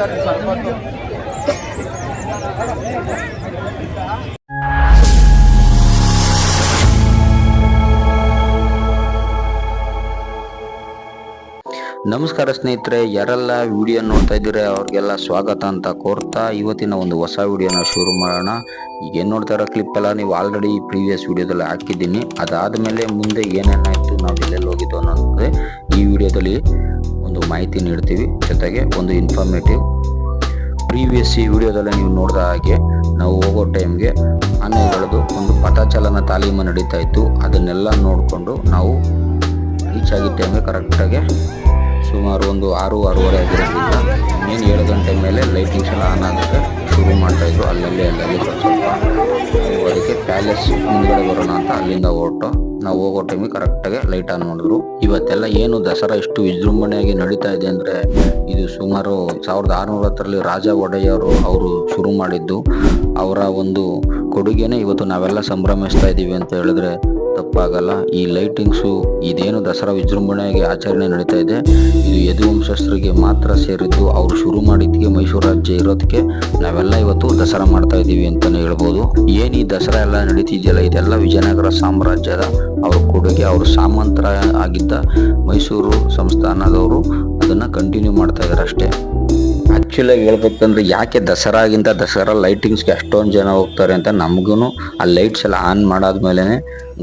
ಮಾತಾಡಿ ಸ್ವಲ್ಪ ನಮಸ್ಕಾರ ಸ್ನೇಹಿತರೆ, ಯಾರೆಲ್ಲ ವಿಡಿಯೋ ನೋಡ್ತಾ ಇದ್ದೀರ, ಅವ್ರಿಗೆಲ್ಲ ಸ್ವಾಗತ ಅಂತ ಕೋರ್ತಾ ಇವತ್ತಿನ ಒಂದು ಹೊಸ ವಿಡಿಯೋನ ಶುರು ಮಾಡೋಣ. ಈಗ ಏನ್ ನೋಡ್ತಾ ಇರೋ ಕ್ಲಿಪ್ ಎಲ್ಲ ನೀವು ಆಲ್ರೆಡಿ ಪ್ರೀವಿಯಸ್ ವಿಡಿಯೋದಲ್ಲಿ ಹಾಕಿದ್ದೀನಿ. ಅದಾದಮೇಲೆ ಮುಂದೆ ಏನೇನಾಯಿತು ನಾವು ಎಲ್ಲೆಲ್ಲಿ ಹೋಗಿದ್ದು ಅನ್ನೋದೇ ಈ ವಿಡಿಯೋದಲ್ಲಿ ಒಂದು ಮಾಹಿತಿ ನೀಡ್ತೀವಿ. ಜೊತೆಗೆ ಒಂದು ಇನ್ಫಾರ್ಮೇಟಿವ್ ಪ್ರೀವಿಯಸ್ ಈ ವಿಡಿಯೋದಲ್ಲಿ ನೀವು ನೋಡಿದ ಹಾಗೆ ನಾವು ಹೋಗೋ ಟೈಮ್ಗೆ ಆನೆಗಳದ್ದು ಒಂದು ಪಥಚಾಲನ ತಾಲೀಮು ನಡೀತಾ ಇತ್ತು. ಅದನ್ನೆಲ್ಲ ನೋಡಿಕೊಂಡು ನಾವು ರೀಚ್ ಆಗಿದ್ದ ಕರೆಕ್ಟಾಗಿ ಸುಮಾರು ಒಂದು ಆರು, ಆರೂವರೆ ಆಗಿರೋದ್ರಿಂದ ಇನ್ನೇನು ಏಳು ಗಂಟೆ ಮೇಲೆ ಲೈಟಿಂಗ್ಸ್ ಎಲ್ಲ ಆನ್ ಆಗೋಕ್ಕೆ ಶುರು ಮಾಡ್ತಾಯಿದ್ರು ಅಲ್ಲಲ್ಲಿ ಅಲ್ಲಲ್ಲಿ ಸ್ವಲ್ಪ ಅದಕ್ಕೆ ಪ್ಯಾಲೇಸ್ ಮುಂದ್ಗಡೆ ಬರೋಣ ಅಂತ ಅಲ್ಲಿಂದ ಹೊರಟು. ನಾವು ಹೋಗೋ ಟೈಮಿಗೆ ಕರೆಕ್ಟಾಗಿ ಲೈಟ್ ಆನ್ ಮಾಡಿದ್ರು. ಇವತ್ತೆಲ್ಲ ಏನು ದಸರಾ ಇಷ್ಟು ವಿಜೃಂಭಣೆಯಾಗಿ ನಡೀತಾ ಇದೆ ಅಂದರೆ ಇದು ಸುಮಾರು ಸಾವಿರದ ಆರುನೂರ ಹತ್ತರಲ್ಲಿ ರಾಜ ಒಡೆಯರು ಅವರು ಶುರು ಮಾಡಿದ್ದು. ಅವರ ಒಂದು ಕೊಡುಗೆನೇ ಇವತ್ತು ನಾವೆಲ್ಲ ಸಂಭ್ರಮಿಸ್ತಾ ಇದ್ದೀವಿ ಅಂತ ಹೇಳಿದ್ರೆ ತಪ್ಪಾಗಲ್ಲ. ಈ ಲೈಟಿಂಗ್ಸು ಇದೇನು ದಸರಾ ವಿಜೃಂಭಣೆಯಾಗಿ ಆಚರಣೆ ನಡೀತಾ ಇದೆ? ಇದು ಯದುವಂಶಸ್ಥರಿಗೆ ಮಾತ್ರ ಸೇರಿದ್ದು ಅವರು ಶುರು ಮಾಡಿದ್ದಕ್ಕೆ ಮೈಸೂರು ರಾಜ್ಯ ಇರೋದಕ್ಕೆ ನಾವೆಲ್ಲ ಇವತ್ತು ದಸರಾ ಮಾಡ್ತಾ ಇದ್ದೀವಿ ಅಂತಲೇ ಹೇಳ್ಬೋದು. ಏನು ಈ ದಸರಾ ಎಲ್ಲ ನಡೀತಿದೆಯಲ್ಲ? ಇದೆಲ್ಲ ವಿಜಯನಗರ ಸಾಮ್ರಾಜ್ಯದ ಅವ್ರ ಕೊಡುಗೆ, ಅವರು ಸಾಮಂತರ ಆಗಿದ್ದ ಮೈಸೂರು ಸಂಸ್ಥಾನದವರು ಅದನ್ನ ಕಂಟಿನ್ಯೂ ಮಾಡ್ತಾ ಇದ್ದಾರೆ ಅಷ್ಟೇ. ಆ್ಯಕ್ಚುಲಾಗಿ ಹೇಳ್ಬೇಕಂದ್ರೆ ಯಾಕೆ ದಸರಾಗಿಂತ ದಸರಾ ಲೈಟಿಂಗ್ಸ್ಗೆ ಅಷ್ಟೊಂದು ಜನ ಹೋಗ್ತಾರೆ ಅಂತ ನಮಗೂ ಆ ಲೈಟ್ಸ್ ಎಲ್ಲ ಆನ್ ಮಾಡಾದ್ಮೇಲೆ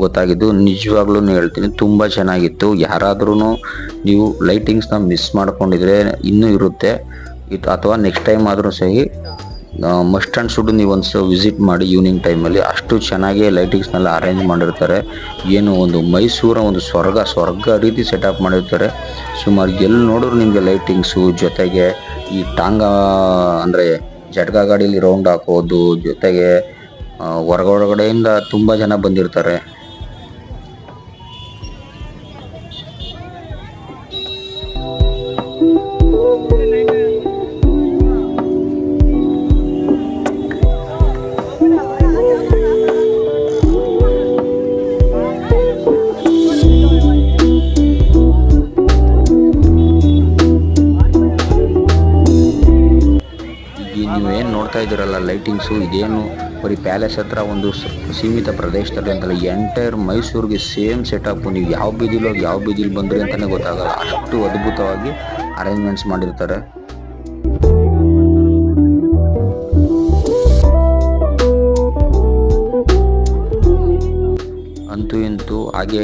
ಗೊತ್ತಾಗಿದ್ದು. ನಿಜವಾಗ್ಲೂ ಹೇಳ್ತೀನಿ, ತುಂಬ ಚೆನ್ನಾಗಿತ್ತು. ಯಾರಾದ್ರೂ ನೀವು ಲೈಟಿಂಗ್ಸ್ನ ಮಿಸ್ ಮಾಡ್ಕೊಂಡಿದ್ರೆ ಇನ್ನೂ ಇರುತ್ತೆ. ಇದು ಅಥವಾ ನೆಕ್ಸ್ಟ್ ಟೈಮ್ ಆದರೂ ಸಹಿ ಮಸ್ಟ್ ಆ್ಯಂಡ್ ಶುಡ್ ನೀವು ಒಂದು ವಿಸಿಟ್ ಮಾಡಿ ಈವ್ನಿಂಗ್ ಟೈಮಲ್ಲಿ ಅಷ್ಟು ಚೆನ್ನಾಗಿ ಲೈಟಿಂಗ್ಸ್ನೆಲ್ಲ ಅರೇಂಜ್ ಮಾಡಿರ್ತಾರೆ. ಏನು ಒಂದು ಮೈಸೂರ ಒಂದು ಸ್ವರ್ಗ ಸ್ವರ್ಗ ರೀತಿ ಸೆಟಪ್ ಮಾಡಿರ್ತಾರೆ. ಸುಮಾರು ಎಲ್ಲಿ ನೋಡಿದ್ರು ನಿಮಗೆ ಲೈಟಿಂಗ್ಸು ಜೊತೆಗೆ ಈ ಟಾಂಗ, ಅಂದರೆ ಜಟ್ಕಾ ಗಾಡೀಲಿ ರೌಂಡ್ ಹಾಕೋದು ಜೊತೆಗೆ ಹೊರಗಡೆಯಿಂದ ತುಂಬ ಜನ ಬಂದಿರ್ತಾರೆ. ಲೈಟಿಂಗ್ಸು, ಇದೇನು ಬರೀ ಪ್ಯಾಲೇಸ್ ಹತ್ರ ಒಂದು ಸೀಮಿತ ಪ್ರದೇಶದಲ್ಲಿ ಅಂತಲ್ಲ, ಎಂಟೈರ್ ಮೈಸೂರಿಗೆ ಸೇಮ್ ಸೆಟಪ್ ನೀವು ಯಾವ ಬೀದಿಲಿ ಹೋಗಿ ಯಾವ ಬೀದಿಲಿ ಬಂದ್ರಿ ಅಂತಲೇ ಗೊತ್ತಾಗಲ್ಲ. ಅಷ್ಟು ಅದ್ಭುತವಾಗಿ ಅರೇಂಜ್ಮೆಂಟ್ಸ್ ಮಾಡಿರ್ತಾರೆ. ಅಂತೂ ಇಂತೂ ಹಾಗೆ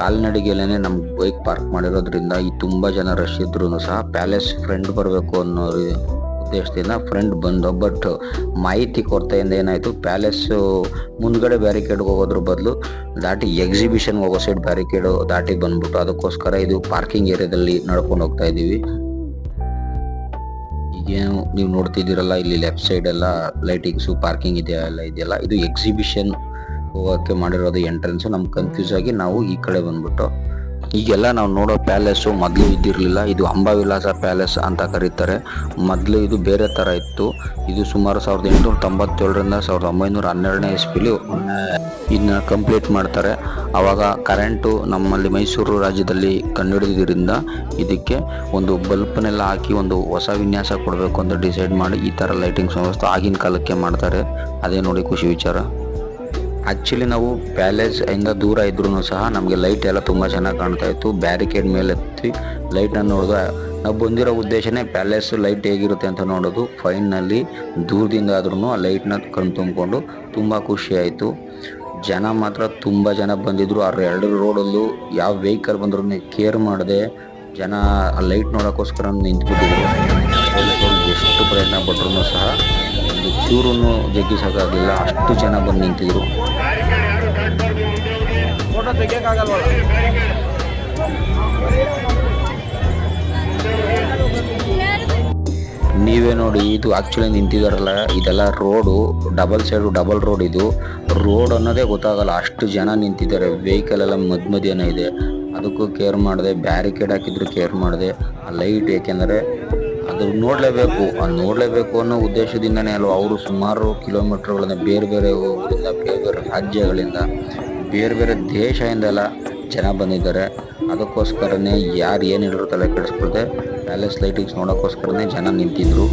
ಕಾಲ್ನಡಿಗೆಲೇ ನಮ್ಮ ಬೈಕ್ ಪಾರ್ಕ್ ಮಾಡಿರೋದ್ರಿಂದ ಈ ತುಂಬ ಜನ ರಶ್ ಇದ್ರೂ ಸಹ ಪ್ಯಾಲೇಸ್ ಫ್ರೆಂಡ್ ಬರಬೇಕು ಅನ್ನೋ ಉದ್ದೇಶದಿಂದ ಫ್ರೆಂಡ್ ಬಂದು ಬಟ್ ಮಾಹಿತಿ ಕೊರತೆಯಿಂದ ಏನಾಯಿತು ಪ್ಯಾಲೇಸು ಮುಂದ್ಗಡೆ ಬ್ಯಾರಿಕೇಡ್ಗೆ ಹೋಗೋದ್ರ ಬದಲು ದಾಟಿ ಎಕ್ಸಿಬಿಷನ್ ಹೋಗೋ ಸೈಡ್ ಬ್ಯಾರಿಕೇಡು ದಾಟಿ ಬಂದ್ಬಿಟ್ಟು ಅದಕ್ಕೋಸ್ಕರ ಇದು ಪಾರ್ಕಿಂಗ್ ಏರಿಯಾದಲ್ಲಿ ನಡ್ಕೊಂಡು ಹೋಗ್ತಾ ಇದ್ದೀವಿ. ಏನು ನೀವು ನೋಡ್ತಿದ್ದೀರಲ್ಲ, ಇಲ್ಲಿ ಲೆಫ್ಟ್ ಸೈಡ್ ಎಲ್ಲ ಲೈಟಿಂಗ್ಸು ಪಾರ್ಕಿಂಗ್ ಇದೆಯಾ ಎಲ್ಲ ಇದೆಯಲ್ಲ, ಇದು ಎಕ್ಸಿಬಿಷನ್ ಹೋಗೋಕ್ಕೆ ಮಾಡಿರೋದು ಎಂಟ್ರೆನ್ಸು ನಮ್ಗೆ ಕನ್ಫ್ಯೂಸ್ ಆಗಿ ನಾವು ಈ ಕಡೆ ಬಂದ್ಬಿಟ್ಟು ಈಗೆಲ್ಲ ನಾವು ನೋಡೋ ಪ್ಯಾಲೇಸು ಮೊದಲು ಇದ್ದಿರಲಿಲ್ಲ. ಇದು ಅಂಬಾವಿಲಾಸ ಪ್ಯಾಲೇಸ್ ಅಂತ ಕರೀತಾರೆ. ಮೊದಲು ಇದು ಬೇರೆ ಥರ ಇತ್ತು. ಇದು ಸುಮಾರು ಸಾವಿರದ ಎಂಟುನೂರ ತೊಂಬತ್ತೇಳರಿಂದ ಸಾವಿರದ ಒಂಬೈನೂರ ಹನ್ನೆರಡನೇ ಇಸ್ವಿಲಿ ಇದನ್ನ ಕಂಪ್ಲೀಟ್ ಮಾಡ್ತಾರೆ. ಆವಾಗ ಕರೆಂಟು ನಮ್ಮಲ್ಲಿ ಮೈಸೂರು ರಾಜ್ಯದಲ್ಲಿ ಕಂಡುಹಿಡಿದ್ರಿಂದ ಇದಕ್ಕೆ ಒಂದು ಬಲ್ಪ್ನೆಲ್ಲ ಹಾಕಿ ಒಂದು ಹೊಸ ವಿನ್ಯಾಸ ಕೊಡಬೇಕು ಅಂತ ಡಿಸೈಡ್ ಮಾಡಿ ಈ ಥರ ಲೈಟಿಂಗ್ಸ್ ವ್ಯವಸ್ಥೆ ಆಗಿನ ಕಾಲಕ್ಕೆ ಮಾಡ್ತಾರೆ. ಅದೇ ನೋಡಿ ಖುಷಿ ವಿಚಾರ. ಆ್ಯಕ್ಚುಲಿ ನಾವು ಪ್ಯಾಲೇಸ್ ಇಂದ ದೂರ ಇದ್ರೂ ಸಹ ನಮಗೆ ಲೈಟ್ ಎಲ್ಲ ತುಂಬ ಚೆನ್ನಾಗಿ ಕಾಣ್ತಾ ಇತ್ತು. ಬ್ಯಾರಿಕೇಡ್ ಮೇಲೆ ಹತ್ತಿ ಲೈಟನ್ನು ನೋಡಿದ, ನಾವು ಬಂದಿರೋ ಉದ್ದೇಶನೇ ಪ್ಯಾಲೇಸ್ ಲೈಟ್ ಹೇಗಿರುತ್ತೆ ಅಂತ ನೋಡೋದು. ಫೈನಲ್ಲಿ ದೂರದಿಂದ ಆದ್ರೂ ಆ ಲೈಟ್ನ ಕಣ್ ತುಂಬಿಕೊಂಡು ತುಂಬ ಖುಷಿ ಆಯಿತು. ಜನ ಮಾತ್ರ ತುಂಬ ಜನ ಬಂದಿದ್ರು. ಅವ್ರ ಎರಡು ರೋಡಲ್ಲೂ ಯಾವ ವೆಹಿಕಲ್ ಬಂದ್ರೂ ಕೇರ್ ಮಾಡದೆ. ಜನ ಆ ಲೈಟ್ ನೋಡೋಕ್ಕೋಸ್ಕರ ನಿಂತ್ಬಿಟ್ಟಿದ್ರು. ಎಷ್ಟು ಪ್ರಯತ್ನ ಪಟ್ಟರು ಸಹ ಒಂದು ಚೂರು ಜಗ್ಗಿಸೋಕ್ಕಾಗಲಿಲ್ಲ ಅಷ್ಟು ಜನ ಬಂದು ನಿಂತಿದ್ರು. ನೀವೇ ನೋಡಿ ಇದು ಆಕ್ಚುಲಿ ನಿಂತಿದಾರಲ್ಲ ಇದೆಲ್ಲ road double side double road ಇದು. ರೋಡ್ ಅನ್ನೋದೇ ಗೊತ್ತಾಗಲ್ಲ ಅಷ್ಟು ಜನ ನಿಂತಿದ್ದಾರೆ ವೆಹಿಕಲ್ ಎಲ್ಲ ಮದ್ ಮಧ್ಯನೇ ಇದೆ. ಅದಕ್ಕೂ ಕೇರ್ ಮಾಡಿದೆ ಬ್ಯಾರಿಕೇಡ್ ಹಾಕಿದ್ರು ಕೇರ್ ಮಾಡಿದೆ. ಆ ಲೈಟ್ ಏಕೆಂದರೆ ಅದು ನೋಡಲೇಬೇಕು. ಅದು ನೋಡಲೇಬೇಕು ಅನ್ನೋ ಉದ್ದೇಶದಿಂದನೇ ಅಲ್ವಾ ಅವರು ಸುಮಾರು ಕಿಲೋಮೀಟರ್ಗಳಿಂದ ಬೇರೆ ಬೇರೆ ಊರಿಂದ, ಬೇರೆ ಬೇರೆ ರಾಜ್ಯಗಳಿಂದ, ಬೇರೆ ಬೇರೆ ದೇಶದಿಂದೆಲ್ಲ ಜನ ಬಂದಿದ್ದಾರೆ. ಅದಕ್ಕೋಸ್ಕರನೇ ಯಾರು ಏನು ಹೇಳಿದ್ರು ತಲೆ ಕೆಡಿಸ್ಕೊಳ್ದೆ, ಪ್ಯಾಲೇಸ್ ಲೈಟಿಂಗ್ಸ್ ನೋಡೋಕ್ಕೋಸ್ಕರನೇ ಜನ ನಿಂತಿದ್ರು.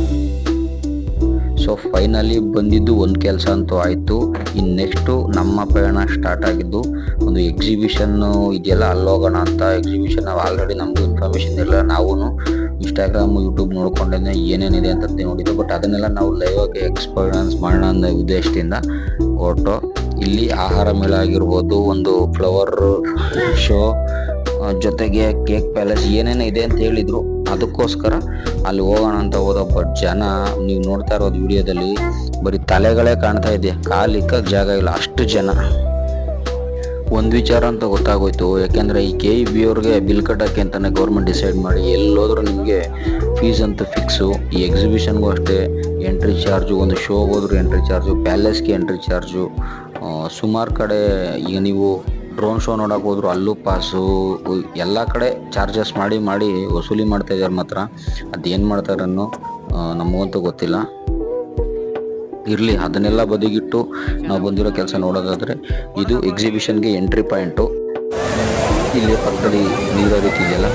ಸೊ ಫೈನಲಿ ಬಂದಿದ್ದು ಒಂದು ಕೆಲಸ ಅಂತೂ ಆಯಿತು. ಇನ್ನು ನೆಕ್ಸ್ಟು ನಮ್ಮ ಪಯಣ ಸ್ಟಾರ್ಟ್ ಆಗಿದ್ದು, ಒಂದು ಎಕ್ಸಿಬಿಷನ್ನು ಇದೆಯಲ್ಲ, ಅಲ್ಲೋಗೋಣ ಅಂತ ಎಕ್ಸಿಬಿಷನ್ ನಾವು ಆಲ್ರೆಡಿ ನಮಗೂ ಇನ್ಫಾರ್ಮೇಷನ್ ಇಲ್ಲ ನಾವು ಇನ್ಸ್ಟಾಗ್ರಾಮ್ ಯೂಟ್ಯೂಬ್ ನೋಡ್ಕೊಂಡೇ ಏನೇನಿದೆ ಅಂತ ನೋಡಿದ್ದು. ಬಟ್ ಅದನ್ನೆಲ್ಲ ನಾವು ಲೈವ್ ಆಗಿ ಎಕ್ಸ್ಪೀರಿಯನ್ಸ್ ಮಾಡೋಣ ಅನ್ನೋ ಉದ್ದೇಶದಿಂದ ಕೊಟ್ಟು ಇಲ್ಲಿ ಆಹಾರ ಮೇಳ ಆಗಿರ್ಬೋದು, ಒಂದು ಫ್ಲವರ್ ಶೋ ಜೊತೆಗೆ ಕೇಕ್ ಪ್ಯಾಲೇಸ್ ಏನೇನು ಇದೆ ಅಂತ ಹೇಳಿದ್ರು. ಅದಕ್ಕೋಸ್ಕರ ಅಲ್ಲಿ ಹೋಗೋಣ ಅಂತ ಹೋದ. ಬಟ್ ಜನ, ನೀವು ನೋಡ್ತಾ ಇರೋದು ವಿಡಿಯೋದಲ್ಲಿ ಬರೀ ತಲೆಗಳೇ ಕಾಣ್ತಾ ಇದೆ. ಕಾಲಿಕ್ಕ ಜಾಗ ಇಲ್ಲ, ಅಷ್ಟು ಜನ. ಒಂದು ವಿಚಾರ ಅಂತ ಗೊತ್ತಾಗೋಯ್ತು. ಯಾಕೆಂದರೆ ಈ ಕೆ ಇ ಬಿ ಅವ್ರಿಗೆ ಬಿಲ್ ಕಟ್ಟೋಕ್ಕೆ ಅಂತಲೇ ಗೌರ್ಮೆಂಟ್ ಡಿಸೈಡ್ ಮಾಡಿ ಎಲ್ಲೋದ್ರೂ ನಿಮಗೆ ಫೀಸ್ ಅಂತ ಫಿಕ್ಸು ಈ ಎಕ್ಸಿಬಿಷನ್ಗೂ ಅಷ್ಟೇ. ಎಂಟ್ರಿ ಚಾರ್ಜು ಒಂದು ಶೋಗೆ ಹೋದ್ರು ಎಂಟ್ರಿ ಚಾರ್ಜು ಪ್ಯಾಲೇಸ್ಗೆ ಎಂಟ್ರಿ ಚಾರ್ಜು ಸುಮಾರು ಕಡೆ ಈಗ ನೀವು ಡ್ರೋನ್ ಶೋ ನೋಡೋಕೆ ಹೋದ್ರು ಅಲ್ಲೂ ಪಾಸು ಎಲ್ಲ ಕಡೆ ಚಾರ್ಜಸ್ ಮಾಡಿ ಮಾಡಿ ವಸೂಲಿ ಮಾಡ್ತಾ ಇದ್ದಾರೆ ಮಾತ್ರ. ಅದೇನು ಮಾಡ್ತಾರನ್ನೋ ನಮಗಂತೂ ಗೊತ್ತಿಲ್ಲ. ಇರಲಿ, ಅದನ್ನೆಲ್ಲ ಬದಿಗಿಟ್ಟು ನಾವು ಬಂದಿರೋ ಕೆಲಸ ನೋಡೋದಾದರೆ ಇದು ಎಕ್ಸಿಬಿಷನ್ಗೆ ಎಂಟ್ರಿ ಪಾಯಿಂಟು ಇಲ್ಲಿ ಪಕ್ಕದಲ್ಲಿ ನೀರೋ ರೀತಿ ಇದೆಯಲ್ಲ?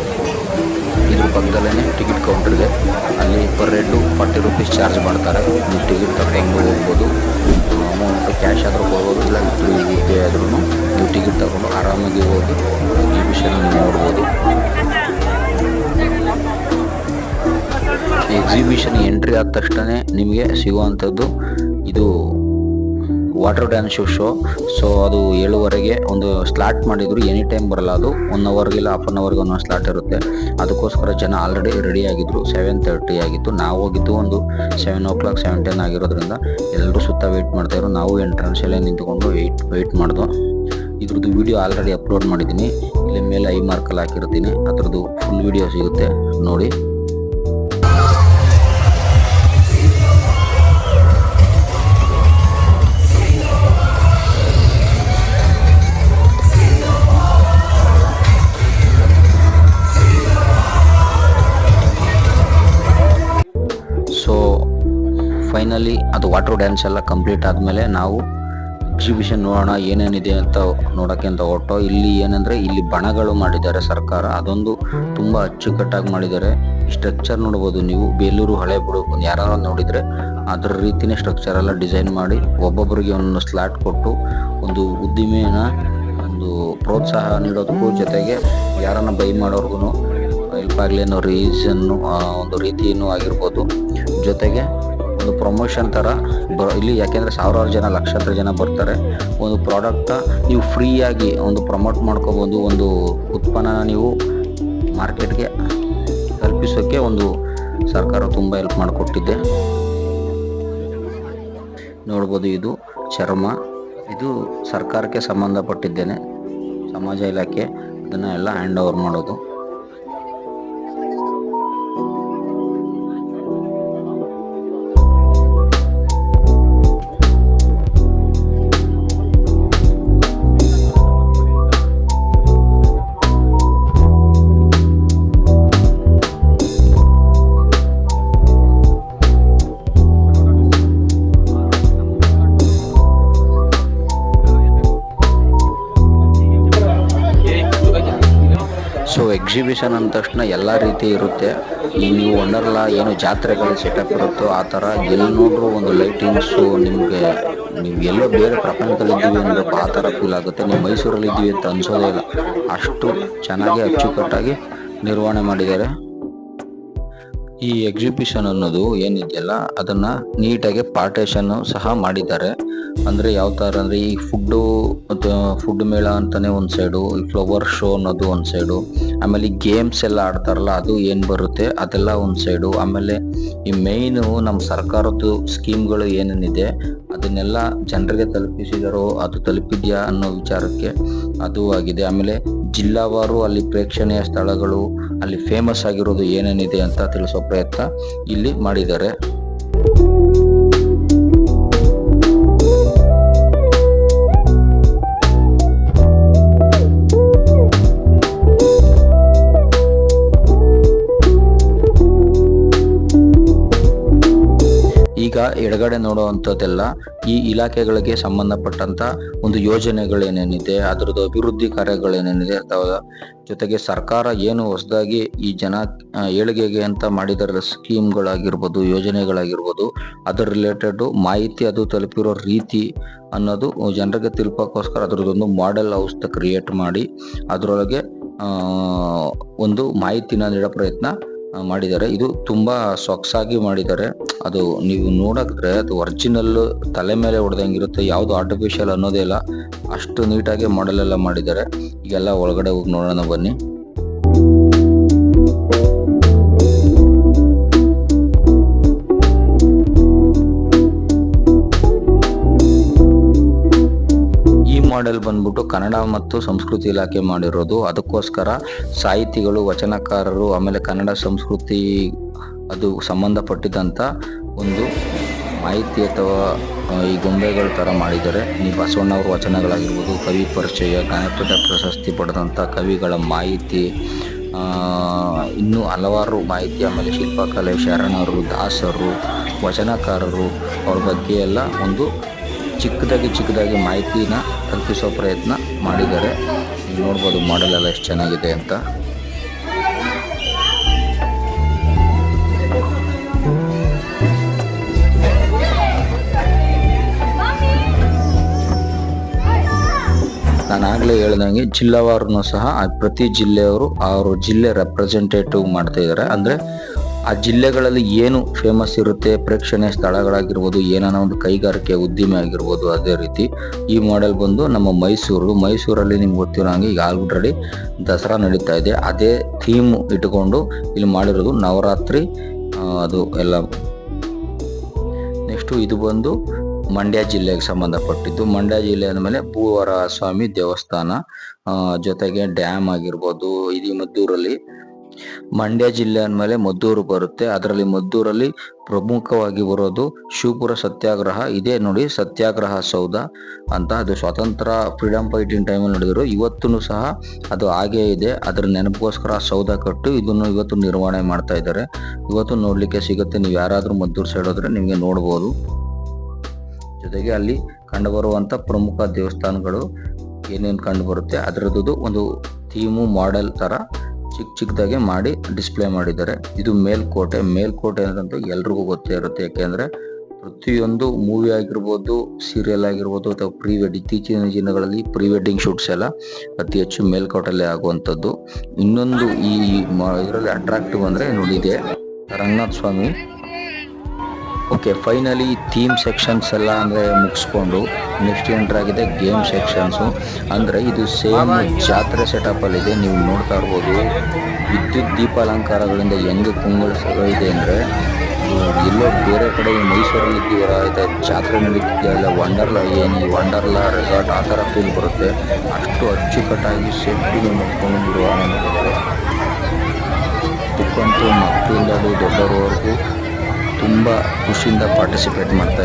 ಇದ್ರ ಪಕ್ಕದಲ್ಲೇ ಟಿಕೆಟ್ ಕೌಂಟರ್ ಇದೆ. ಅಲ್ಲಿ per head forty rupees charge ಮಾಡ್ತಾರೆ. ನೀವು ಟಿಕೆಟ್ ತಗೊಂಡು ಹೋಗ್ಬೋದು. ಅಮೌಂಟ್ ಕ್ಯಾಶ್ ಆದರೂ ಕೊಡ್ಬೋದು, ಇಲ್ಲ ಯು ಪಿ ಆದ್ರೂ ನೀವು ಟಿಕೆಟ್ ತಗೊಂಡು ಆರಾಮಾಗಿ ಹೋಗಿ ಎಕ್ಸಿಬಿಷನ್ ನೋಡ್ಬೋದು. ಎಕ್ಸಿಬಿಷನ್ ಎಂಟ್ರಿ ಆದ ತಕ್ಷಣ ನಿಮಗೆ ಸಿಗುವಂಥದ್ದು ಇದು ವಾಟರ್ ಡ್ಯಾನ್ಸ್ ಶೋ ಸೊ ಅದು ಏಳುವರೆಗೆ ಒಂದು ಸ್ಲಾಟ್ ಮಾಡಿದ್ರು ಎನಿ ಟೈಮ್ ಬರಲ್ಲ ಅದು. ಒನ್ ಅವರ್ಗಿಲ್ಲ ಹಾಫ್ ಅನ್ ಅವರ್ಗೆ ಒಂದೊಂದು ಸ್ಲಾಟ್ ಇರುತ್ತೆ. ಅದಕ್ಕೋಸ್ಕರ ಜನ ಆಲ್ರೆಡಿ ರೆಡಿ ಆಗಿದ್ರು. ಸೆವೆನ್ ತರ್ಟಿ ಆಗಿತ್ತು. ನಾವು ಹೋಗಿದ್ದು ಒಂದು seven o'clock seven ten ಆಗಿರೋದ್ರಿಂದ ಎಲ್ಲರೂ ಸುತ್ತ ವೆಯ್ಟ್ ಮಾಡ್ತಾಯಿದ್ರು ನಾವು ಎಂಟ್ರೆನ್ಸಲ್ಲೇ ನಿಂತ್ಕೊಂಡು ವೆಯ್ಟ್ ವೆಯ್ಟ್ ಮಾಡಿದ್ವು ಇದ್ರದ್ದು ವಿಡಿಯೋ ಆಲ್ರೆಡಿ ಅಪ್ಲೋಡ್ ಮಾಡಿದ್ದೀನಿ. ಇಲ್ಲಿ ಮೇಲೆ ಐ ಮಾರ್ಕಲ್ಲಿ ಹಾಕಿರ್ತೀನಿ. ಅದರದ್ದು ಫುಲ್ ವಿಡಿಯೋ ಸಿಗುತ್ತೆ. ನೋಡಿ. ಫೈನಲಿ ಅದು ವಾಟರ್ ಡ್ಯಾನ್ಸ್ ಎಲ್ಲ ಕಂಪ್ಲೀಟ್ ಆದಮೇಲೆ ನಾವು ಎಕ್ಸಿಬಿಷನ್ ನೋಡೋಣ, ಏನೇನಿದೆ ಅಂತ ನೋಡೋಕ್ಕೆ ಅಂತ ಹೊರಟು. ಇಲ್ಲಿ ಏನಂದರೆ, ಇಲ್ಲಿ ಬಣಗಳು ಮಾಡಿದ್ದಾರೆ ಸರ್ಕಾರ. ಅದೊಂದು ತುಂಬ ಅಚ್ಚುಕಟ್ಟಾಗಿ ಮಾಡಿದ್ದಾರೆ. ಸ್ಟ್ರಕ್ಚರ್ ನೋಡ್ಬೋದು ನೀವು. ಬೇಲೂರು ಹಳೆ ಬಿಡು ಯಾರು ನೋಡಿದರೆ ಅದರ ರೀತಿನೇ ಸ್ಟ್ರಕ್ಚರ್ ಎಲ್ಲ ಡಿಸೈನ್ ಮಾಡಿ ಒಬ್ಬೊಬ್ಬರಿಗೆ ಒಂದು ಸ್ಲಾಟ್ ಕೊಟ್ಟು ಒಂದು ಉದ್ದಿಮೆನ, ಒಂದು ಪ್ರೋತ್ಸಾಹ ನೀಡೋದಕ್ಕೂ ಜೊತೆಗೆ ಯಾರನ್ನ ಬೈ ಮಾಡೋರ್ಗು ಹೆಲ್ಪ್ ಆಗಲಿ ಅನ್ನೋ ರೀಸನ್ನು ಒಂದು ರೀತಿಯೂ ಆಗಿರ್ಬೋದು. ಜೊತೆಗೆ ಒಂದು ಪ್ರಮೋಷನ್ ಥರ ಇಲ್ಲಿ ಯಾಕೆಂದರೆ ಸಾವಿರಾರು ಜನ, ಲಕ್ಷಾಂತರ ಜನ ಬರ್ತಾರೆ. ಒಂದು ಪ್ರಾಡಕ್ಟ ನೀವು ಫ್ರೀಯಾಗಿ ಒಂದು ಪ್ರಮೋಟ್ ಮಾಡ್ಕೋಬೋದು. ಒಂದು ಉತ್ಪನ್ನನ ನೀವು ಮಾರ್ಕೆಟ್ಗೆ ತಲುಪಿಸೋಕ್ಕೆ ಒಂದು ಸರ್ಕಾರ ತುಂಬ ಹೆಲ್ಪ್ ಮಾಡಿಕೊಟ್ಟಿದ್ದೆ ನೋಡ್ಬೋದು ಇದು ಚರ್ಮ. ಇದು ಸರ್ಕಾರಕ್ಕೆ ಸಂಬಂಧಪಟ್ಟಿದ್ದೇನೆ. ಸಮಾಜ ಇಲಾಖೆ ಅದನ್ನು ಎಲ್ಲ ಹ್ಯಾಂಡ್ ಓವರ್ ಮಾಡೋದು. ಎಕ್ಸಿಬಿಷನ್ ಅಂದ ತಕ್ಷಣ ಎಲ್ಲ ರೀತಿ ಇರುತ್ತೆ. ನೀವು ಒಂಡರ್ಲಾ ಏನು ಜಾತ್ರೆಗಳು ಸೆಟಪ್ ಇರುತ್ತೋ ಆ ಥರ ಎಲ್ಲಿ ನೋಡ್ರೂ ಒಂದು ಲೈಟಿಂಗ್ಸು ನಿಮಗೆ, ನೀವು ಎಲ್ಲೋ ಬೇರೆ ಪ್ರಪಂಚದಲ್ಲಿ ಇದ್ದೀವಿ ಅನ್ನಬೇಕು ಆ ಥರ ಫೀಲ್ ಆಗುತ್ತೆ. ನೀವು ಮೈಸೂರಲ್ಲಿ ಇದ್ದೀವಿ ಅಂತ ಅನಿಸೋದೇ ಇಲ್ಲ. ಅಷ್ಟು ಚೆನ್ನಾಗಿ ಅಚ್ಚುಕಟ್ಟಾಗಿ ನಿರ್ವಹಣೆ ಮಾಡಿದ್ದಾರೆ. ಈ ಎಕ್ಸಿಬಿಷನ್ ಅನ್ನೋದು ಏನಿದೆಯಲ್ಲ, ಅದನ್ನ ನೀಟಾಗಿ ಪಾರ್ಟೇಷನ್ ಸಹ ಮಾಡಿದ್ದಾರೆ. ಅಂದ್ರೆ ಯಾವ ತರ ಅಂದ್ರೆ ಈ ಫುಡ್ಡು ಫುಡ್ ಮೇಳ ಅಂತಾನೆ ಒಂದ್ ಸೈಡು ಈ ಫ್ಲವರ್ ಶೋ ಅನ್ನೋದು ಒಂದ್ ಸೈಡು ಆಮೇಲೆ ಈ ಗೇಮ್ಸ್ ಎಲ್ಲ ಆಡ್ತಾರಲ್ಲ, ಅದು ಏನ್ ಬರುತ್ತೆ ಅದೆಲ್ಲ ಒಂದ್ ಸೈಡು ಆಮೇಲೆ ಈ ಮೇಯ್ನು ನಮ್ಮ ಸರ್ಕಾರದ್ದು ಸ್ಕೀಮ್ಗಳು ಏನೇನಿದೆ, ಅದನ್ನೆಲ್ಲ ಜನರಿಗೆ ತಲುಪಿಸಿದರೋ ಅದು ತಲುಪಿದ್ಯಾ ಅನ್ನೋ ವಿಚಾರಕ್ಕೆ ಅದು ಆಗಿದೆ. ಆಮೇಲೆ ಜಿಲ್ಲಾವಾರು ಅಲ್ಲಿ ಪ್ರೇಕ್ಷಣೀಯ ಸ್ಥಳಗಳು, ಅಲ್ಲಿ ಫೇಮಸ್ ಆಗಿರೋದು ಏನೇನಿದೆ ಅಂತ ತಿಳಿಸೋ ಪ್ರಯತ್ನ ಇಲ್ಲಿ ಮಾಡಿದ್ದಾರೆ. ಎಡಗಡೆ ನೋಡುವಂಥದ್ದೆಲ್ಲ ಈ ಇಲಾಖೆಗಳಿಗೆ ಸಂಬಂಧಪಟ್ಟಂತ ಒಂದು ಯೋಜನೆಗಳೇನೇನಿದೆ, ಅದರದ್ದು ಅಭಿವೃದ್ಧಿ ಕಾರ್ಯಗಳೇನೇನಿದೆ, ಅಥವಾ ಜೊತೆಗೆ ಸರ್ಕಾರ ಏನು ಹೊಸದಾಗಿ ಈ ಜನ ಏಳಿಗೆಗೆ ಅಂತ ಮಾಡಿದ ಸ್ಕೀಮ್ಗಳಾಗಿರ್ಬೋದು, ಯೋಜನೆಗಳಾಗಿರ್ಬೋದು, ಅದರ ರಿಲೇಟೆಡ್ ಮಾಹಿತಿ ಅದು ತಲುಪಿರೋ ರೀತಿ ಅನ್ನೋದು ಜನರಿಗೆ ತಿಳ್ಪಕ್ಕೋಸ್ಕರ ಅದರದ್ದೊಂದು ಮಾಡೆಲ್ ಹೌಸ್ ಕ್ರಿಯೇಟ್ ಮಾಡಿ, ಅದರೊಳಗೆ ಒಂದು ಮಾಹಿತಿನ ನೀಡೋ ಪ್ರಯತ್ನ ಮಾಡಿದ್ದಾರೆ. ಇದು ತುಂಬಾ ಸೊಗಸಾಗಿ ಮಾಡಿದ್ದಾರೆ. ಅದು ನೀವು ನೋಡಕ್ರೆ ಅದು ಒರಿಜಿನಲ್ ತಲೆ ಮೇಲೆ ಹೊಡೆದಂಗಿರುತ್ತೆ. ಯಾವುದು ಆರ್ಟಿಫಿಷಿಯಲ್ ಅನ್ನೋದೇ ಇಲ್ಲ. ಅಷ್ಟು ನೀಟಾಗಿ ಮಾಡೆಲ್ ಎಲ್ಲ ಮಾಡಿದ್ದಾರೆ. ಈಗೆಲ್ಲ ಒಳಗಡೆ ಹೋಗಿ ನೋಡೋಣ ಬನ್ನಿ. ಮಾಡೆಲ್ ಬಂದ್ಬಿಟ್ಟು ಕನ್ನಡ ಮತ್ತು ಸಂಸ್ಕೃತಿ ಇಲಾಖೆ ಮಾಡಿರೋದು. ಅದಕ್ಕೋಸ್ಕರ ಸಾಹಿತಿಗಳು, ವಚನಕಾರರು, ಆಮೇಲೆ ಕನ್ನಡ ಸಂಸ್ಕೃತಿ ಅದು ಸಂಬಂಧಪಟ್ಟಿದಂಥ ಒಂದು ಮಾಹಿತಿ ಅಥವಾ ಈ ಗೊಂಬೆಗಳ ಥರ ಮಾಡಿದ್ದಾರೆ. ಈ ಬಸವಣ್ಣವ್ರ ವಚನಗಳಾಗಿರ್ಬೋದು, ಕವಿ ಪರಿಚಯ, ಜ್ಞಾನಪೀಠ ಪ್ರಶಸ್ತಿ ಪಡೆದಂಥ ಕವಿಗಳ ಮಾಹಿತಿ ಇನ್ನೂ ಹಲವಾರು ಮಾಹಿತಿ, ಆಮೇಲೆ ಶಿಲ್ಪಕಲೆ, ಶರಣರು, ದಾಸರು, ವಚನಕಾರರು ಅವ್ರ ಬಗ್ಗೆ ಎಲ್ಲ ಒಂದು ಚಿಕ್ಕದಾಗಿ ಚಿಕ್ಕದಾಗಿ ಮಾಹಿತಿನ ಕಲ್ಪಿಸೋ ಪ್ರಯತ್ನ ಮಾಡಿದ್ದಾರೆ. ನೋಡ್ಬೋದು ಮಾಡೆಲ್ ಎಲ್ಲ ಎಷ್ಟು ಚೆನ್ನಾಗಿದೆ ಅಂತ. ನಾನು ಆಗ್ಲೇ ಹೇಳ್ದಂಗೆ ಜಿಲ್ಲಾವಾರು ಸಹ ಪ್ರತಿ ಜಿಲ್ಲೆಯವರು ಅವ್ರ ಜಿಲ್ಲೆ ರೆಪ್ರೆಸೆಂಟೇಟಿವ್ ಮಾಡ್ತಾ ಇದ್ದಾರೆ. ಅಂದ್ರೆ ಆ ಜಿಲ್ಲೆಗಳಲ್ಲಿ ಏನು ಫೇಮಸ್ ಇರುತ್ತೆ, ಪ್ರೇಕ್ಷಣೀಯ ಸ್ಥಳಗಳಾಗಿರ್ಬೋದು, ಏನಾನ ಒಂದು ಕೈಗಾರಿಕೆ ಉದ್ದಿಮೆ ಆಗಿರ್ಬೋದು, ಅದೇ ರೀತಿ ಈ ಮಾಡೆಲ್ ಬಂದು ನಮ್ಮ ಮೈಸೂರು. ಮೈಸೂರಲ್ಲಿ ನಿಮ್ಗೆ ಗೊತ್ತಿರೋ ಹಂಗೆ ಈಗ ಆಲ್ರೆಡಿ ದಸರಾ ನಡೀತಾ ಇದೆ. ಅದೇ ಥೀಮ್ ಇಟ್ಕೊಂಡು ಇಲ್ಲಿ ಮಾಡಿರೋದು ನವರಾತ್ರಿ ಅದು ಎಲ್ಲ. ನೆಕ್ಸ್ಟು ಇದು ಬಂದು ಮಂಡ್ಯ ಜಿಲ್ಲೆಗೆ ಸಂಬಂಧಪಟ್ಟಿದ್ದು. ಮಂಡ್ಯ ಜಿಲ್ಲೆ ಅಂದಮೇಲೆ ಭೂವರ ಸ್ವಾಮಿ ದೇವಸ್ಥಾನ ಜೊತೆಗೆ ಡ್ಯಾಮ್ ಆಗಿರ್ಬೋದು ಇದು ಮದ್ದೂರಲ್ಲಿ ಮಂಡ್ಯ ಜಿಲ್ಲೆ ಅಂದಮೇಲೆ ಮದ್ದೂರು ಬರುತ್ತೆ. ಅದರಲ್ಲಿ ಮದ್ದೂರಲ್ಲಿ ಪ್ರಮುಖವಾಗಿ ಬರೋದು ಶಿವಪುರ ಸತ್ಯಾಗ್ರಹ. ಇದೇ ನೋಡಿ ಸತ್ಯಾಗ್ರಹ ಸೌಧ ಅಂತ ಅದು ಸ್ವಾತಂತ್ರ್ಯ ಫ್ರೀಡಮ್ ಫೈಟಿಂಗ್ ಟೈಮಲ್ಲಿ ನಡೆದಿರೋ ಇವತ್ತೂ ಸಹ ಅದು ಹಾಗೇ ಇದೆ. ಅದರ ನೆನಪಿಗೋಸ್ಕರ ಸೌಧ ಕಟ್ಟು ಇದನ್ನು ಇವತ್ತು ನಿರ್ವಹಣೆ ಮಾಡ್ತಾ ಇದ್ದಾರೆ. ಇವತ್ತು ನೋಡಲಿಕ್ಕೆ ಸಿಗುತ್ತೆ. ನೀವು ಯಾರಾದರೂ ಮದ್ದೂರು ಸೈಡ್ ಹೋದ್ರೆ ನಿಮಗೆ ನೋಡ್ಬೋದು. ಜೊತೆಗೆ ಅಲ್ಲಿ ಕಂಡುಬರುವಂಥ ಪ್ರಮುಖ ದೇವಸ್ಥಾನಗಳು ಏನೇನು ಕಂಡು ಬರುತ್ತೆ ಅದರದ್ದು ಒಂದು ಥೀಮು ಮಾಡೆಲ್ ತರ ಚಿಕ್ಕ ಚಿಕ್ಕದಾಗೆ ಮಾಡಿ ಡಿಸ್ಪ್ಲೇ ಮಾಡಿದ್ದಾರೆ. ಇದು ಮೇಲ್ಕೋಟೆ. ಮೇಲ್ಕೋಟೆ ಅಂತಂದ್ರೆ ಎಲ್ರಿಗೂ ಗೊತ್ತೇ ಇರುತ್ತೆ. ಯಾಕೆಂದ್ರೆ ಪ್ರತಿಯೊಂದು ಮೂವಿ ಆಗಿರ್ಬೋದು ಸೀರಿಯಲ್ ಆಗಿರ್ಬೋದು, ಅಥವಾ ಪ್ರೀ ವೆಡ್ ಇತ್ತೀಚಿನ ದಿನಗಳಲ್ಲಿ ಪ್ರೀ ವೆಡ್ಡಿಂಗ್ ಶೂಟ್ಸ್ ಎಲ್ಲ ಅತಿ ಹೆಚ್ಚು ಮೇಲ್ಕೋಟೆಲ್ಲೇ ಆಗುವಂಥದ್ದು. ಇನ್ನೊಂದು ಈ ಇದರಲ್ಲಿ ಅಟ್ರಾಕ್ಟಿವ್ ಅಂದರೆ ನೋಡಿದೆ Ranganath Swamy okay finally theme sections ಎಲ್ಲ ಅಂದರೆ ಮುಗಿಸ್ಕೊಂಡು ನೆಕ್ಸ್ಟ್ ಎಂಟ್ರ್ ಆಗಿದೆ ಗೇಮ್ ಸೆಕ್ಷನ್ಸು ಅಂದರೆ ಇದು ಸೇಮ್ ಜಾತ್ರೆ ಸೆಟಪಲ್ಲಿದೆ ನೀವು ನೋಡ್ತಾ ಇರ್ಬೋದು. ವಿದ್ಯುತ್ ದೀಪಾಲಂಕಾರಗಳಿಂದ ಹೆಂಗೆ ಇದೆ ಅಂದರೆ, ಎಲ್ಲೋ ಬೇರೆ ಕಡೆ ಮೈಸೂರಲ್ಲಿ ಇದ್ದೀವರ ಆಯ್ತಾ ಜಾತ್ರೆ ನಡೀತಿದೆಯಲ್ಲ ವಂಡರ್ಲಾ ಏನು ಈ ವಂಡರ್ಲಾ ರೆಸಾರ್ಟ್ ಆ ಥರ ಫೀಲ್ ಬರುತ್ತೆ. ಅಷ್ಟು ಅಚ್ಚುಕಟ್ಟಾಗಿ ಸೇಫ್ಟಿ ಮಾಡ್ಕೊಂಡು ಬಿಡುವ ಇದಕ್ಕಂತೂ ಮಕ್ಕಳಿಂದ ದೊಡ್ಡವರವರೆಗೂ ತುಂಬ ಖುಷಿಯಿಂದ ಪಾರ್ಟಿಸಿಪೇಟ್ ಮಾಡ್ತಾ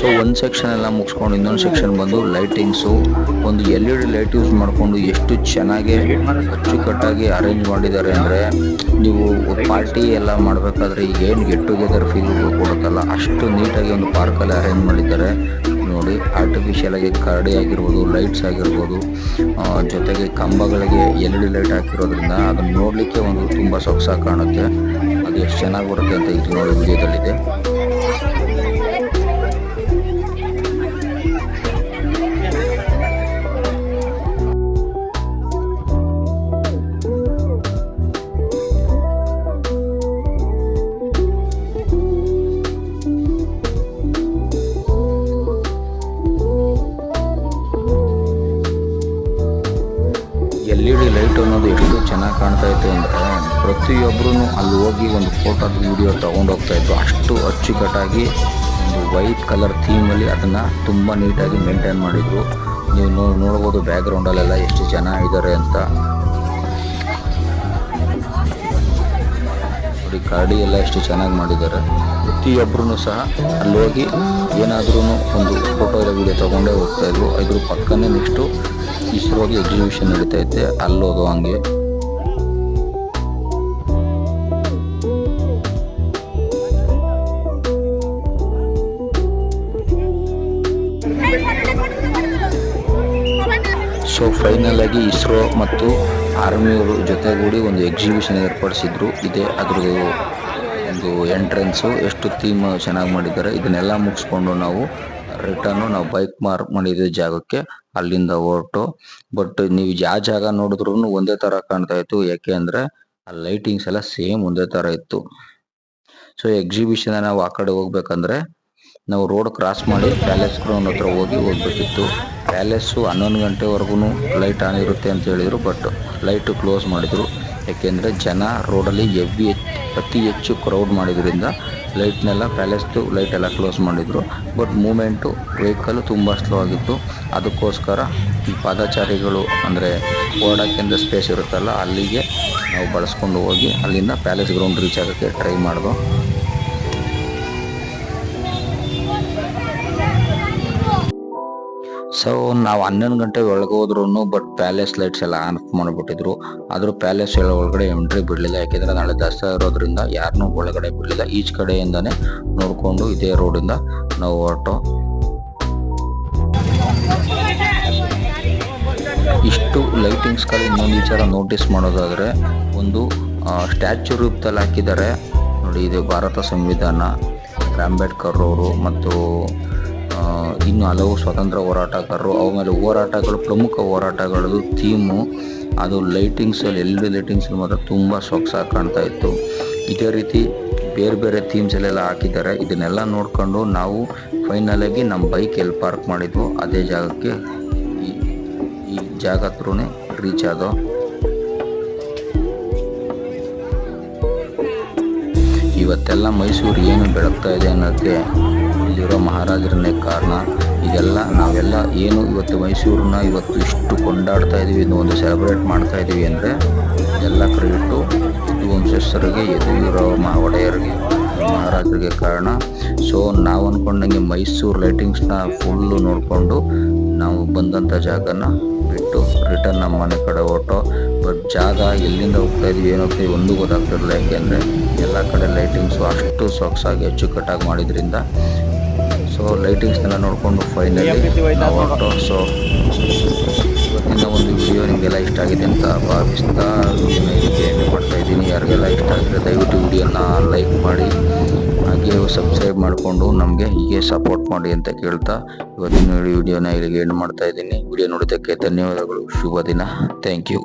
ಸೊ ಒಂದು ಸೆಕ್ಷನ್ ಎಲ್ಲ ಮುಗಿಸ್ಕೊಂಡು ಇನ್ನೊಂದು ಸೆಕ್ಷನ್ ಬಂದು ಲೈಟಿಂಗ್ಸು ಒಂದು L E D light use ಮಾಡಿಕೊಂಡು ಎಷ್ಟು ಚೆನ್ನಾಗಿ ಅಚ್ಚುಕಟ್ಟಾಗಿ ಅರೇಂಜ್ ಮಾಡಿದ್ದಾರೆ ಅಂದರೆ ನೀವು ಪಾರ್ಟಿ ಎಲ್ಲ ಮಾಡಬೇಕಾದ್ರೆ ಏನು ಗೆಟ್ ಟುಗೆದರ್ ಫೀಲ್ ಕೊಡುತ್ತಲ್ಲ, ಅಷ್ಟು ನೀಟಾಗಿ ಒಂದು ಪಾರ್ಕಲ್ಲಿ ಅರೇಂಜ್ ಮಾಡಿದ್ದಾರೆ. ನೋಡಿ ಆರ್ಟಿಫಿಷಿಯಲ್ ಆಗಿ ಕರಡಿ ಆಗಿರ್ಬೋದು ಲೈಟ್ಸ್ ಆಗಿರ್ಬೋದು ಜೊತೆಗೆ ಕಂಬಗಳಿಗೆ ಎಲ್ ಇ ಡಿ ಲೈಟ್ ಹಾಕಿರೋದ್ರಿಂದ ಅದನ್ನು ನೋಡಲಿಕ್ಕೆ ಒಂದು ತುಂಬ ಸೊಗಸಾಗಿ ಕಾಣುತ್ತೆ. ಅದು ಎಷ್ಟು ಚೆನ್ನಾಗಿ ಬರುತ್ತೆ ಅಂತ ಇದು ನೋಡಿ ವಿಡಿಯೋದಲ್ಲಿದೆ. ಪ್ರತಿಯೊಬ್ಬರೂ ಅಲ್ಲಿ ಹೋಗಿ ಒಂದು ಫೋಟೋ ವಿಡಿಯೋ ತೊಗೊಂಡು ಇದ್ರು. ಅಷ್ಟು ಅಚ್ಚುಕಟ್ಟಾಗಿ ಒಂದು ವೈಟ್ ಕಲರ್ ಥೀಮಲ್ಲಿ ಅದನ್ನು ತುಂಬ ನೀಟಾಗಿ ಮೇಂಟೈನ್ ಮಾಡಿದರು. ನೀವು ನೋಡ್ಬೋದು ಬ್ಯಾಕ್ಗ್ರೌಂಡಲ್ಲೆಲ್ಲ ಎಷ್ಟು ಜನ ಇದ್ದಾರೆ ಅಂತ. ನೋಡಿ ಗಾಡಿ ಎಲ್ಲ ಎಷ್ಟು ಚೆನ್ನಾಗಿ ಮಾಡಿದ್ದಾರೆ. ಪ್ರತಿಯೊಬ್ಬರೂ ಸಹ ಅಲ್ಲಿ ಹೋಗಿ ಏನಾದ್ರೂ ಒಂದು ಫೋಟೋ ಇಲ್ಲ ವಿಡಿಯೋ ತೊಗೊಂಡೇ ಹೋಗ್ತಾ ಇದ್ರು. ಇದ್ರ ಪಕ್ಕನೇ ನೆಕ್ಸ್ಟು ಇಸ್ರೋಗೆ ಎಕ್ಸಿಬಿಷನ್ ನಡೀತೈತೆ. ಅಲ್ಲೋದು ಹಂಗೆ. ಸೊ ಫೈನಲ್ ಆಗಿ ಇಸ್ರೋ ಮತ್ತು ಆರ್ಮಿಯವರು ಜೊತೆಗೂಡಿ ಒಂದು ಎಕ್ಸಿಬಿಷನ್ ಏರ್ಪಡಿಸಿದ್ರು. ಇದೆ ಅದ್ರದ್ದು ಒಂದು ಎಂಟ್ರೆನ್ಸು ಎಷ್ಟು ಥೀಮ್ ಚೆನ್ನಾಗಿ ಮಾಡಿದ್ದಾರೆ. ಇದನ್ನೆಲ್ಲ ಮುಗಿಸ್ಕೊಂಡು ನಾವು ರಿಟರ್ನು ನಾವು ಬೈಕ್ ಮಾರ್ಕ್ ಮಾಡಿದ ಜಾಗಕ್ಕೆ ಅಲ್ಲಿಂದ ಹೊರಟು. ಬಟ್ ನೀವು ಯಾವ ಜಾಗ ನೋಡಿದ್ರು ಒಂದೇ ತರ ಕಾಣ್ತಾ ಇತ್ತು. ಯಾಕೆ ಅಂದರೆ, ಆ ಲೈಟಿಂಗ್ಸ್ ಎಲ್ಲ ಸೇಮ್ ಒಂದೇ ತರ ಇತ್ತು. ಸೊ ಎಕ್ಸಿಬಿಷನ್ ನಾವು ಆ ಕಡೆ ಹೋಗ್ಬೇಕಂದ್ರೆ, ನಾವು ರೋಡ್ ಕ್ರಾಸ್ ಮಾಡಿ ಪ್ಯಾಲೇಸ್ ಗ್ರೌಂಡ್ ಹತ್ರ ಹೋಗಿ ಹೋಗ್ಬೇಕಿತ್ತು. ಪ್ಯಾಲೇಸು ಹನ್ನೊಂದು ಗಂಟೆವರೆಗೂ ಲೈಟ್ ಆನ್ ಇರುತ್ತೆ ಅಂತ ಹೇಳಿದರು, ಬಟ್ ಲೈಟು ಕ್ಲೋಸ್ ಮಾಡಿದರು. ಏಕೆಂದರೆ ಜನ ರೋಡಲ್ಲಿ ಹೆವಿ ಅತಿ ಹೆಚ್ಚು ಕ್ರೌಡ್ ಮಾಡಿದ್ರಿಂದ ಲೈಟ್ನೆಲ್ಲ, ಪ್ಯಾಲೇಸ್ದು ಲೈಟ್ ಎಲ್ಲ ಕ್ಲೋಸ್ ಮಾಡಿದರು. ಬಟ್ ಮೂಮೆಂಟು ವೆಹಿಕಲ್ಲು ತುಂಬ ಸ್ಲೋ ಆಗಿತ್ತು. ಅದಕ್ಕೋಸ್ಕರ ಈ ಪಾದಚಾರಿಗಳು, ಅಂದರೆ ಓಡೋಕ್ಕೆಂದ ಸ್ಪೇಸ್ ಇರುತ್ತಲ್ಲ ಅಲ್ಲಿಗೆ ನಾವು ಬಳಸ್ಕೊಂಡು ಹೋಗಿ ಅಲ್ಲಿಂದ ಪ್ಯಾಲೇಸ್ ಗ್ರೌಂಡ್ ರೀಚ್ ಆಗೋಕ್ಕೆ ಟ್ರೈ ಮಾಡಿದ್ವು ಸೊ ನಾವು ಹನ್ನೊಂದು ಗಂಟೆ ಒಳಗೆ ಹೋದ್ರು ಬಟ್ ಪ್ಯಾಲೇಸ್ ಲೈಟ್ಸ್ ಎಲ್ಲ ಆನ್ ಮಾಡಿಬಿಟ್ಟಿದ್ರು. ಆದರೂ ಪ್ಯಾಲೇಸ್ ಎಲ್ಲ ಒಳಗಡೆ ಎಂಟ್ರಿ ಬಿಡಲಿಲ್ಲ. ಯಾಕೆಂದರೆ ನಾಳೆ ದಸರಾ ಇರೋದ್ರಿಂದ ಯಾರನ್ನೂ ಒಳಗಡೆ ಬಿಡಲಿಲ್ಲ. ಈಚ್ ಕಡೆಯಿಂದನೇ ನೋಡಿಕೊಂಡು ಇದೇ ರೋಡಿಂದ ನಾವು ಹೊರಟು. ಇಷ್ಟು ಲೈಟಿಂಗ್ಸ್ಗಳು ಇನ್ನೊಂದು ವಿಚಾರ ನೋಟಿಸ್ ಮಾಡೋದಾದರೆ ಒಂದು ಸ್ಟ್ಯಾಚ್ಯೂ ರೂಪದಲ್ಲಿ ಹಾಕಿದ್ದಾರೆ. ನೋಡಿ, ಇದು ಭಾರತ ಸಂವಿಧಾನ, ಅಂಬೇಡ್ಕರ್ ಅವರು ಮತ್ತು ಇನ್ನು ಹಲವು ಸ್ವತಂತ್ರ ಹೋರಾಟಗಾರರು ಆಮೇಲೆ ಮೇಲೆ ಹೋರಾಟಗಳು, ಪ್ರಮುಖ ಹೋರಾಟಗಳದ್ದು ಥೀಮು. ಅದು ಲೈಟಿಂಗ್ಸಲ್ಲಿ ಎಲ್ ಬಿ ಲೈಟಿಂಗ್ಸಲ್ಲಿ ಮಾತ್ರ ತುಂಬ ಸೊಗಸಾಗಿ ಕಾಣ್ತಾ ಇತ್ತು. ಇದೇ ರೀತಿ ಬೇರೆ ಬೇರೆ ಥೀಮ್ಸಲ್ಲೆಲ್ಲ ಹಾಕಿದ್ದಾರೆ. ಇದನ್ನೆಲ್ಲ ನೋಡ್ಕೊಂಡು ನಾವು ಫೈನಲಾಗಿ ನಮ್ಮ ಬೈಕ್ ಎಲ್ಲಿ ಪಾರ್ಕ್ ಮಾಡಿದ್ವು ಅದೇ ಜಾಗಕ್ಕೆ ಈ ಈ ಜಾಗ ಹತ್ರನೇ ರೀಚ್ ಆದೋ. ಇವತ್ತೆಲ್ಲ ಮೈಸೂರು ಏನು ಬೆಳಗ್ತಾ ಇದೆ ಅನ್ನೋಕ್ಕೆ ಇಲ್ಲಿರೋ ಮಹಾರಾಜರನ್ನೇ ಕಾರಣ ಇದೆಲ್ಲ ನಾವೆಲ್ಲ ಏನು ಇವತ್ತು ಮೈಸೂರನ್ನ ಇವತ್ತು ಇಷ್ಟು ಕೊಂಡಾಡ್ತಾ ಇದ್ದೀವಿ ಇನ್ನು ಒಂದು ಸೆಲೆಬ್ರೇಟ್ ಮಾಡ್ತಾ ಇದ್ದೀವಿ ಅಂದರೆ ಎಲ್ಲ ಕ್ರೆಡಿಟು ಯದುವಂಶಸ್ಥರಿಗೆ ಯದುವೀರ ಮಹ ಒಡೆಯರಿಗೆ ಮಹಾರಾಜರಿಗೆ ಕಾರಣ. ಸೊ ನಾವು ಅಂದ್ಕೊಂಡಂಗೆ ಮೈಸೂರು ಲೈಟಿಂಗ್ಸ್ನ ಫುಲ್ಲು ನೋಡಿಕೊಂಡು ನಾವು ಬಂದಂಥ ಜಾಗನ ಬಿಟ್ಟು ರಿಟರ್ನ್ ನಮ್ಮ ಮನೆ ಕಡೆ ಹೊಟ್ಟು ಬಟ್ ಜಾಗ ಎಲ್ಲಿಂದ ಹೋಗ್ತಾ ಇದೀವಿ ಏನು ಒಂದೂ ಗೊತ್ತಾಗ್ತಿರಲಿಲ್ಲ. ಯಾಕೆಂದರೆ, ಎಲ್ಲ ಕಡೆ ಲೈಟಿಂಗ್ಸು ಅಷ್ಟು ಸೊಗಸಾಗಿ ಅಚ್ಚುಕಟ್ಟಾಗಿ ಮಾಡಿದ್ರಿಂದ ಸೊ ಲೈಟಿಂಗ್ಸ್ನೆಲ್ಲ ನೋಡಿಕೊಂಡು ಫೈನಲಿ ನಾವು ಹೊರಟು. ಸೊ ಇವತ್ತಿನ ಒಂದು ವಿಡಿಯೋ ನಿಮಗೆಲ್ಲ ಇಷ್ಟ ಆಗಿದೆ ಅಂತ ಭಾವಿಸ್ತಾ ವಿಡಿಯೋನ ಇದಕ್ಕೆ ಎಂಡ್ ಮಾಡ್ತಾ ಇದ್ದೀನಿ. ಯಾರಿಗೆಲ್ಲ ಇಷ್ಟ ಆಗಿದೆ ದಯವಿಟ್ಟು ವಿಡಿಯೋನ ಲೈಕ್ ಮಾಡಿ ಹಾಗೆ ಸಬ್ಸ್ಕ್ರೈಬ್ ಮಾಡಿಕೊಂಡು ನಮಗೆ ಹೀಗೆ ಸಪೋರ್ಟ್ ಮಾಡಿ ಅಂತ ಕೇಳ್ತಾ ಇವತ್ತಿನ ವಿಡಿಯೋನ ಇಲ್ಲಿಗೆ ಎಂಡ್ ಮಾಡ್ತಾ ಇದ್ದೀನಿ. ವಿಡಿಯೋ ನೋಡೋದಕ್ಕೆ ಧನ್ಯವಾದಗಳು. ಶುಭ ದಿನ. Thank you